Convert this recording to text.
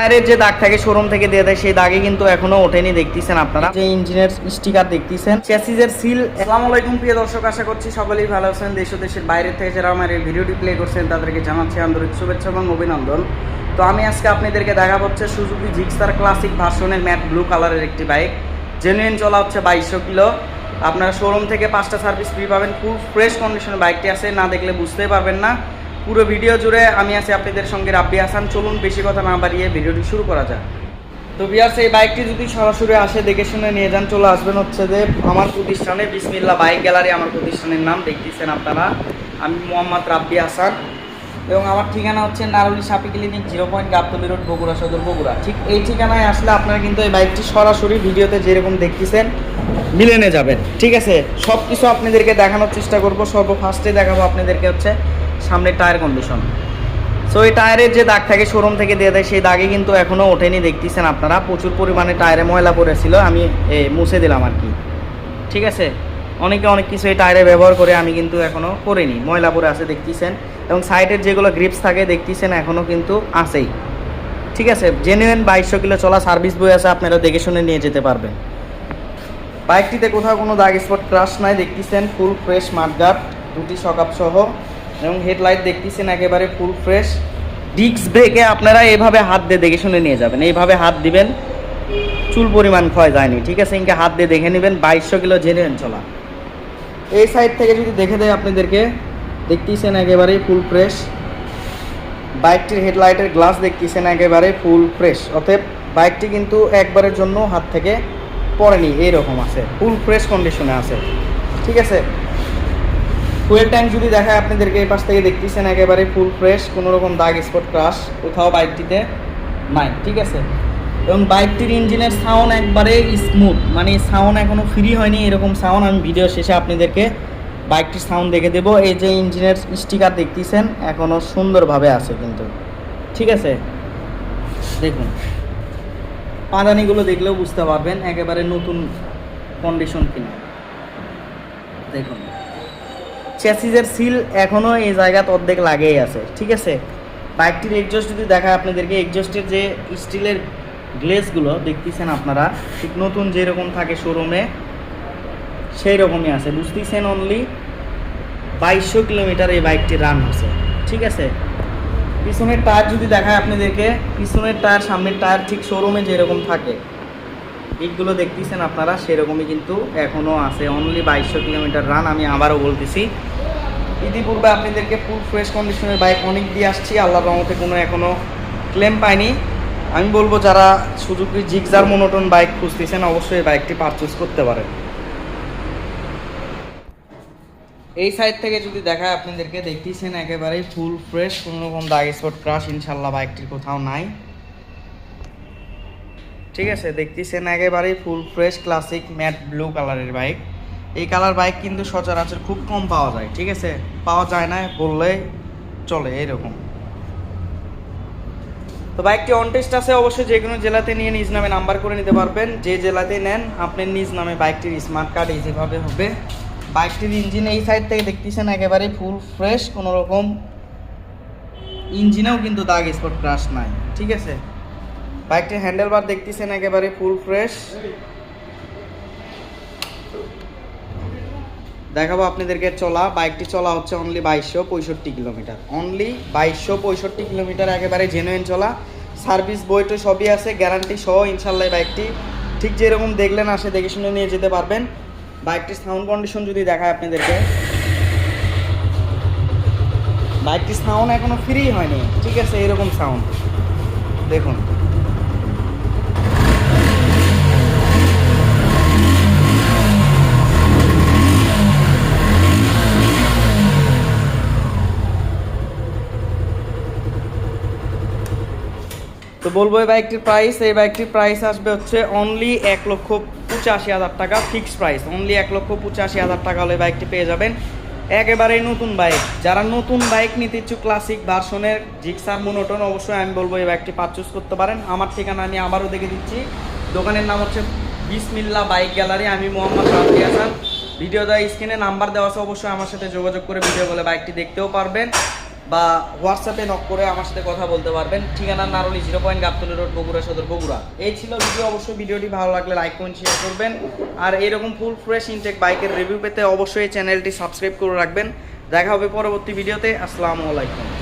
টায়ারের যে দাগ থাকে শোরুম থেকে দিয়ে দেয় সেই দাগে কিন্তু এখনও ওঠেনি দেখতেছেন আপনারা। যে ইঞ্জিনের স্টিকার দেখতেছেন। চ্যাসিজের সিল আসসালামু আলাইকুম প্রিয় দর্শক আশা করছি সকলেই ভালো আছেন। দেশ ও দেশের বাইরের থেকে যারা আমার এই ভিডিওটি প্লে করছেন তাদেরকে জানাচ্ছি আন্তরিক শুভেচ্ছা এবং অভিনন্দন। তো আমি আজকে আপনাদেরকে দেখা হচ্ছে সুজুকি জিক্সার ক্লাসিক ভার্সনের ম্যাট ব্লু কালারের একটি বাইক জেনুইন চলা হচ্ছে বাইশশো কিলো। আপনারা শোরুম থেকে পাঁচটা সার্ভিস ফ্রি পাবেন। খুব ফ্রেশ কন্ডিশনে বাইকটি আছে না দেখলে বুঝতেই পারবেন না। পুরো ভিডিও জুড়ে আমি আছি আপনাদের সঙ্গে রাব্বি হাসান। চলুন বেশি কথা না বাড়িয়ে ভিডিওটি শুরু করা যাক। তো বিয়ার্স এই বাইকটি যদি সরাসরি আসে, দেখে শুনে নিয়ে যান। চলে আসবেন হচ্ছে যে আমার প্রতিষ্ঠানে বিসমিল্লা বাইক গ্যালারি আমার প্রতিষ্ঠানের নাম দেখতেছেন আপনারা। আমি মোহাম্মদ রাব্বি হাসান এবং আমার ঠিকানা হচ্ছে Naruli Sapi clinic, zero point Gabtali road, Bogura Sadar, Bogura. ঠিক এই ঠিকানায় আসলে আপনারা কিন্তু এই বাইকটি সরাসরি ভিডিওতে যেরকম দেখতেছেন মিলে নিয়ে যাবেন। ঠিক আছে? সব কিছু আপনাদেরকে দেখানোর চেষ্টা করব। সর্ব ফার্স্টে দেখাবো আপনাদেরকে হচ্ছে সামনের টায়ার কন্ডিশন সো এই টায়ারের যে দাগ থাকে শোরুম থেকে দিয়ে দেয়, সেই দাগে কিন্তু এখনও ওঠেনি, দেখতেছেন আপনারা। প্রচুর পরিমাণে টায়ারে ময়লা পড়েছিল, আমি মুছে দিলাম আর কি। ঠিক আছে? অনেকে অনেক কিছু এই টায়ারে ব্যবহার করে, আমি কিন্তু এখনও করিনি। ময়লা পরে আছে, দেখতেছেন। এবং সাইডের যেগুলো গ্রিপস থাকে, দেখতেছেন এখনও কিন্তু আছেই। ঠিক আছে? জেনুইন বাইশশো কিলো চলা সার্ভিস বই আছে, আপনারা দেখে শুনে নিয়ে যেতে পারবেন। বাইকটিতে কোথাও কোনো দাগ স্পট ক্রাশ নাই, দেখতেছেন ফুল ফ্রেশ মাঠগার্ড দুটি সকাপ সহ। এবং হেডলাইট দেখতেছেন একেবারে ফুল ফ্রেশ। ডিস্ক ব্রেকে আপনারা এভাবে হাত দিয়ে দেখে শুনে নিয়ে যাবেন। এইভাবে হাত দিবেন, চুল পরিমাণ ক্ষয় যায়নি, ঠিক আছে? ইনকে হাত দিয়ে দেখে নেবেন, বাইশশো কিলো জেনুইন চলা। এই সাইড থেকে যদি দেখে দেয় আপনাদেরকে, দেখতেছেন একেবারেই ফুল ফ্রেশ। বাইকটির হেডলাইটের গ্লাস দেখতেছেন একেবারে ফুল ফ্রেশ। অতএব বাইকটি কিন্তু একবারের জন্য হাত থেকে পড়েনি, এইরকম আছে। ফুল ফ্রেশ কন্ডিশনে আছে। ঠিক আছে? ফুয়েল ট্যাঙ্ক যদি দেখায় আপনাদেরকে, এই পাশ থেকে দেখতেছেন একেবারে ফুল ফ্রেশ কোনো রকম দাগ স্পট ক্রাশ কোথাও বাইকটিতে নাই, ঠিক আছে? এবং বাইকটির ইঞ্জিনের সাউন্ড একবারে স্মুথ মানে সাউন্ড এখনও ফ্রি হয়নি, এরকম সাউন্ড আমি ভিডিও শেষে আপনাদেরকে বাইকটির সাউন্ড দেখে দেবো। এই যে ইঞ্জিনের স্টিকার দেখতেছেন, এখনও সুন্দরভাবে আছে কিন্তু, ঠিক আছে? দেখুন, পাদানিগুলো দেখলেও বুঝতে পারবেন, একেবারে নতুন কন্ডিশন কিনা। দেখুন। চ্যাসিজের সিল এখনও এই জায়গাতে অর্ধেক লাগেই আছে, ঠিক আছে? বাইকটির এক্সজস্ট যদি দেখায় আপনাদেরকে এক্সজস্টের যে স্টিলের গ্লেসগুলো দেখতেছেন আপনারা? ঠিক নতুন যেরকম থাকে শোরুমে সেই রকমই আছে। বুঝতেছেন অনলি বাইশশো কিলোমিটার এই বাইকটি রান হচ্ছে, ঠিক আছে? পিছনের টায়ার যদি দেখায় আপনাদেরকে, পিছনের টায়ার সামনের টায়ার ঠিক শোরুমে যেরকম থাকে। দিকগুলো দেখতেছেন আপনারা, সেরকমই কিন্তু এখনও আছে। অনলি বাইশশো কিলোমিটার রান আমি আবারও বলতেছি। ইতিপূর্বে আপনাদেরকে ফুল ফ্রেশ কন্ডিশনের বাইক অনেক দিয়ে আসছি। আল্লাহ রহমতে কোনো এখনও ক্লেম পাইনি। আমি বলব, যারা সুজুকি জিগজার মোনোটন বাইক খুঁজতেছেন, অবশ্যই বাইকটি পারচেস করতে পারেন। এই সাইড থেকে যদি দেখায় আপনাদেরকে, দেখতেছেন একেবারেই ফুল ফ্রেশ কোনো রকম দাগ স্পট ক্রাশ ইনশাল্লাহ বাইকটির কোথাও নাই। ঠিক আছে, দেখতেছেন একেবারেই full fresh classic matte blue কালারের বাইক এই কালার বাইক কিন্তু সচরাচর খুব কম পাওয়া যায়, ঠিক আছে? পাওয়া যায় না বললে চলে এরকম তো বাইকটি অন টেস্ট আছে, অবশ্যই যে কোনো জেলাতে নিয়ে নিজ নামে নাম্বার করে নিতে পারবেন। যে জেলাতে নেন, আপনি নিজ নামে বাইকটির স্মার্ট কার্ড ইজিভাবে হবে। বাইকটির ইঞ্জিন এই সাইড থেকে দেখতেছেন একেবারে ফুল ফ্রেশ কোনো রকম ইঞ্জিনেও কিন্তু দাগ স্পট ক্রাশ নাই, ঠিক আছে? বাইকটির হ্যান্ডেল বার দেখতেছেন একেবারে ফুল ফ্রেশ। দেখাবো আপনাদেরকে চলা। বাইকটি চলা হচ্ছে অনলি বাইশশো পঁয়ষট্টি কিলোমিটার। অনলি বাইশশো পঁয়ষট্টি কিলোমিটার একেবারে জেনুইন চলা। সার্ভিস বইটা সবই আছে গ্যারান্টি সহ ইনশাল্লাহ বাইকটি ঠিক যেরকম দেখলেন আসে দেখে শুনে নিয়ে যেতে পারবেন। বাইকটির সাউন্ড কন্ডিশন যদি দেখায় আপনাদেরকে। বাইকটির সাউন্ড এখনও ফ্রি হয়নি। ঠিক আছে, এরকম সাউন্ড দেখুন। তো বলব এই বাইকটির প্রাইস এই বাইকটির প্রাইস আসবে হচ্ছে অনলি এক লক্ষ পঁচাশি হাজার টাকা ফিক্সড প্রাইস অনলি এক লক্ষ পঁচাশি হাজার টাকা হলে বাইকটি পেয়ে যাবেন। একেবারেই নতুন বাইক। যারা নতুন বাইক নিতে ইচ্ছুক ক্লাসিক ভার্সনের জিক্সার মোনোটন অবশ্যই আমি বলব এই বাইকটি পারচেস করতে পারেন। আমার ঠিকানা আমি আবারও দেখে দিচ্ছি। দোকানের নাম হচ্ছে বিসমিল্লা বাইক গ্যালারি। আমি মোহাম্মদ রাফি হাসান। ভিডিও দেওয়া স্ক্রিনে নাম্বার দেওয়া আছে, অবশ্যই আমার সাথে যোগাযোগ করে ভিডিও বলে বাইকটি দেখতেও পারবেন। বা হোয়াটসঅ্যাপে নক করে আমার সাথে কথা বলতে পারবেন। ঠিকানা Naruli zero point Gabtali road Bogura, Sadar, Bogura. এই ছিল ভিডিও অবশ্যই ভিডিওটি ভালো লাগলে লাইক করুন শেয়ার করবেন। আর এরকম ফুল ফ্রেশ ইনটেক বাইকের রিভিউ পেতে অবশ্যই চ্যানেলটি সাবস্ক্রাইব করে রাখবেন। দেখা হবে পরবর্তী ভিডিওতে আসসালামু আলাইকুম।